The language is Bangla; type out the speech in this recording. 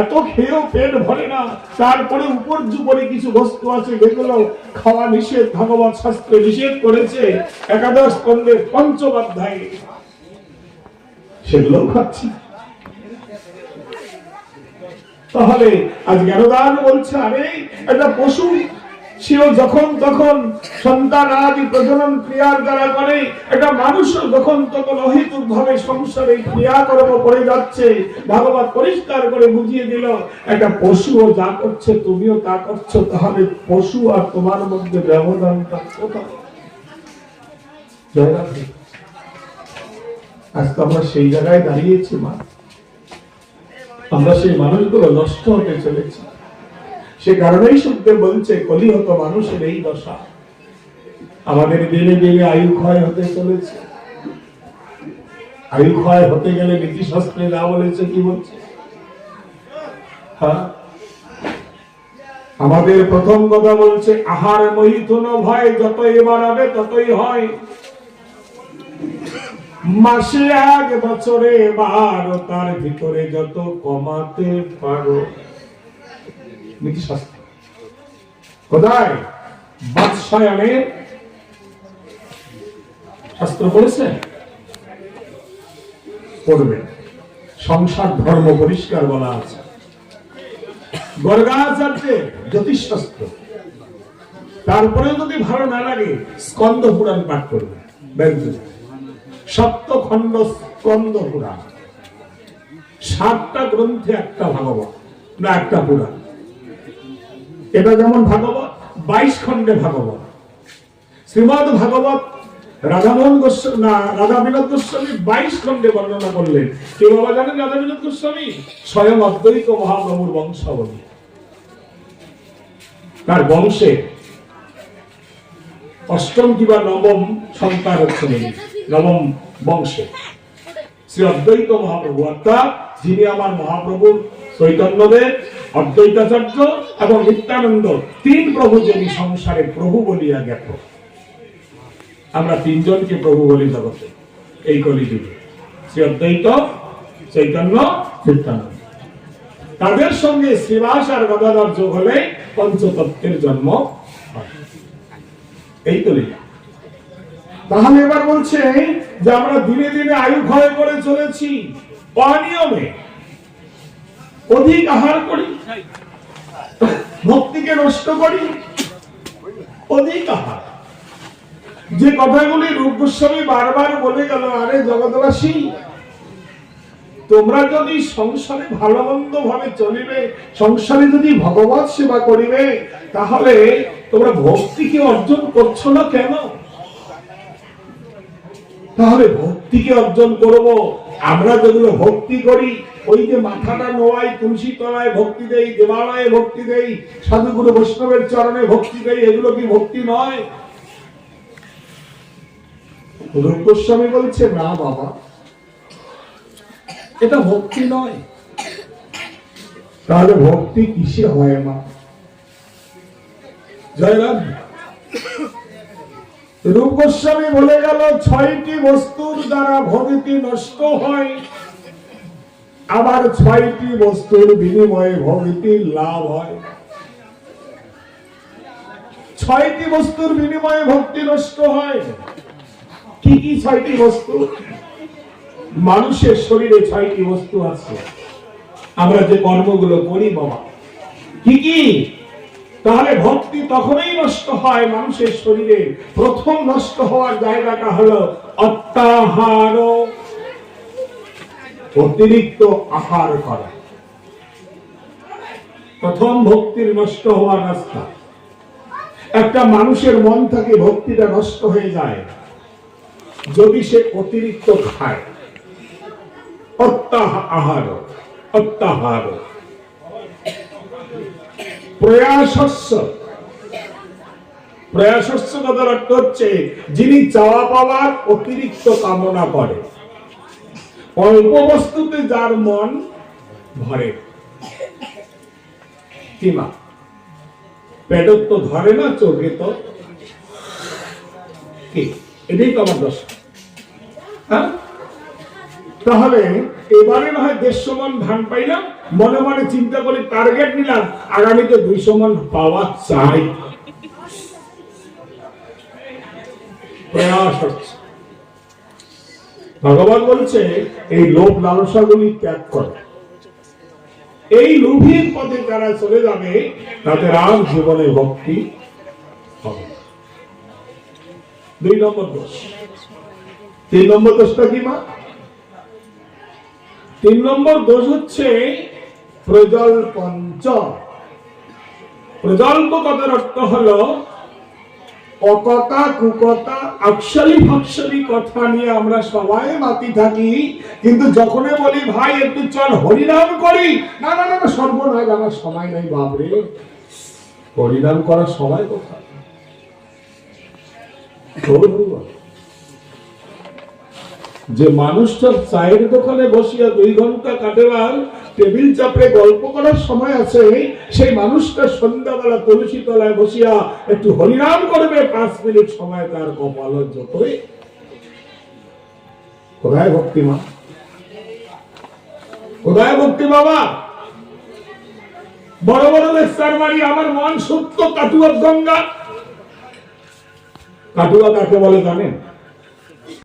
এত খেয়েও পেট ভরে না। তারপরে উপর্যুপরে কিছু বস্তু আছে, যেগুলো খাওয়া নিষেধ ভগবত শাস্ত্রে নিষেধ করেছে। একাদশ কন্দের পঞ্চম অধ্যায়ে সেগুলো খাচ্ছি। তাহলে আজ জ্ঞানদান বলছে, আরে, একটা পশু সেও যখন তখন সন্তান আদি প্রজনন ক্রিয়ার দ্বারা করে একটা মানুষ যখন তখন অহেতুক ভাবে সংসারে ক্রিয়াকর্ম করে যাচ্ছে ভাগবত পরিষ্কার করে বুঝিয়ে দিল, একটা পশুও যা করছে তুমিও তা করছ, তাহলে পশু আর তোমার মধ্যে ব্যবধানটা কোথায় জয় রাধে। আজ তো আমরা সেই জায়গায় দাঁড়িয়েছি, মা আমরা সেই মানুষগুলো নষ্ট হতে চলেছি সে কারণেই শুনতে বলছে কলিহত মানুষের এই দশা। আমাদের দিনে দিনে আয়ু ক্ষয় হতে চলেছে। আয়ু ক্ষয় হতে গেলে নীতি শাস্ত্রে যা বলেছে কি বলছে? হ্যাঁ? আমাদের প্রথম কথা বলছে, আহার মহিথুন ভয়, যতই বাড়াবে ততই হয়। মাসে এক বছরে বারো, তার ভিতরে যত কমাতে পারো। নীতিশাস্ত্র কোথায়? শাস্ত্র পড়েছে? পড়বে। সংসার, ধর্ম পরিষ্কার বলা আছে। গর্গাচার্যের জ্যোতিষশাস্ত্র। তারপরে যদি ভালো না লাগে, স্কন্দ পুরাণ পাঠ করবে। ব্যাংক সপ্তখণ্ড স্কন্দ পুরাণ। সাতটা গ্রন্থে একটা ভাগবত, না একটা পুরাণ। এটা যেমন ভাগবত বাইশ খণ্ডে ভাগবত। শ্রীমদ ভাগবত রাধামোহন গোস্বামী না রাধা বিনোদ গোস্বামী বাইশ খণ্ডে বর্ণনা করলেন। কে বাবা জানেন রাধা বিনোদ গোস্বামী? স্বয়ং অদ্বৈত মহাপ্রভুর বংশাবলী। তার বংশে অষ্টম কিংবা নবম সন্তান হচ্ছেন ইনি, নবম বংশে। শ্রী অদ্বৈত মহাপ্রভু অর্থাৎ যিনি আমার মহাপ্রভুর চৈতন্যদেব অদ্বৈতাচার্য এবং নিত্যানন্দ। তিন প্রভু যিনি সংসারে প্রভু বলিয়া জ্ঞাত। আমরা তিনজনকে প্রভু বলি জগতে। এই কলিযুগে। শ্রী অদ্বৈত, চৈতন্য, নিত্যানন্দ। তাদের সঙ্গে শ্রীবাস আর গদাধর যোগ হলে পঞ্চতত্ত্বের জন্ম। এই তো তাহলে এবার বলছে যে আমরা দিনে দিনে আয়ু ক্ষয় করে চলেছি। অনিয়মে। অধিক আহার করি, ভক্তিকে নষ্ট করি, অধিক আহার। যে কথাগুলি রূপ গোস্বামী বারবার বলে গেল, আরে জগৎবাসী, তোমরা যদি সংসারে ভালো মন্দ ভাবে চলিবে, সংসারে যদি ভগবত সেবা করিবে, তাহলে তোমরা ভক্তিকে অর্জন করছ না কেন? তাহলে ভক্তিকে অর্জন করব আমরা যেগুলো ভক্তি করি, ওই যে মাথাটা নোয়াই তুলসী তলায় ভক্তি দেই, দেবালয়ে ভক্তি দেই, সাধুগুরু বৈষ্ণবের চরণে ভক্তি দেই, এগুলো কি ভক্তি নয়? রূপ গোস্বামী বলছে, না বাবা, এটা ভক্তি নয়। তাহলে ভক্তি কিসে হয় মা? জয়রাম রূপ গোস্বামী বলে গেল, ছয়টি বস্তুর দ্বারা ভক্তি নষ্ট হয়। আবার ছয়টি বস্তুর বিনিময়ে ভক্তি লাভ হয়। ছয়টি বস্তুর বিনিময়ে ভক্তি নষ্ট হয়। কি কি ছয়টি বস্তু? মানুষের শরীরে ছয়টি বস্তু আছে। আমরা যে কর্মগুলো করি, বাবা, কি কি? তাহলে ভক্তি তখনই নষ্ট হয় মানুষের শরীরে। প্রথম নষ্ট হওয়ার জায়গাটা হলো অত্যাহার। অতিরিক্ত আহার করা। প্রথম ভক্তির নষ্ট হওয়ার রাস্তা। একটা মানুষের মন থেকে ভক্তিটা নষ্ট হয়ে যায় যদি সে অতিরিক্ত খায়। অত্যাহ, আহার, অত্যাহার। প্রয়াসস্য। প্রয়াসস্য অর্থ হচ্ছে যিনি চাওয়া পাওয়ার অতিরিক্ত কামনা করে। অল্প বস্তুতে যার মন ভরে। কিমা পেটত তো ধরে না, চোখে তো কি? এটাই তো আমার দশা। হ্যাঁ? তাহলে এবারে না হয় দেড়শো মন ধান পাইলাম, মনে মনে চিন্তা করে টার্গেট নিলাম, আগামীতে দুইশো মন পাওয়া চাই ভগবান বলছে, এই লোভ লালসাগুলি ত্যাগ করে। এই লোভীর পথে যারা চলে যাবে, তাদের আর জীবনে ভক্তি হবে দুই নম্বর দোষ। তিন নম্বর দোষটা কি মা? তিন নম্বর দোষ হচ্ছে প্রজল্পঞ্চ। প্রজল্প কথার অর্থ হলো অকথা কুকথা আকশালি ফাকশালি কথা নিয়ে আমরা সবাই মাতি থাকি। কিন্তু যখনই বলি, ভাই, একটু চল, হরিনাম করি। না না না সর্বনাশ, আমার সময় নাই, বাপরে। হরিনাম করার সময় কোথায়। যে মানুষটার চায়ের দোকানে বসিয়া দুই ঘণ্টা কাটেবার, টেবিল চাপড়ে গল্প করার সময় আছে, সেই মানুষটা সন্ধ্যাবেলা তুলসী তলায় বসিয়া একটু হরিনাম করবে, পাঁচ মিনিট সময় তার কপাল যতই। কোথায় ভক্তি মা কোথায় ভক্তি বাবা বড় বড় লেকচার মারি, আমার মন সত্য, কাটুয়ার গঙ্গা। কাটুয়া কাকে বলে জানেন?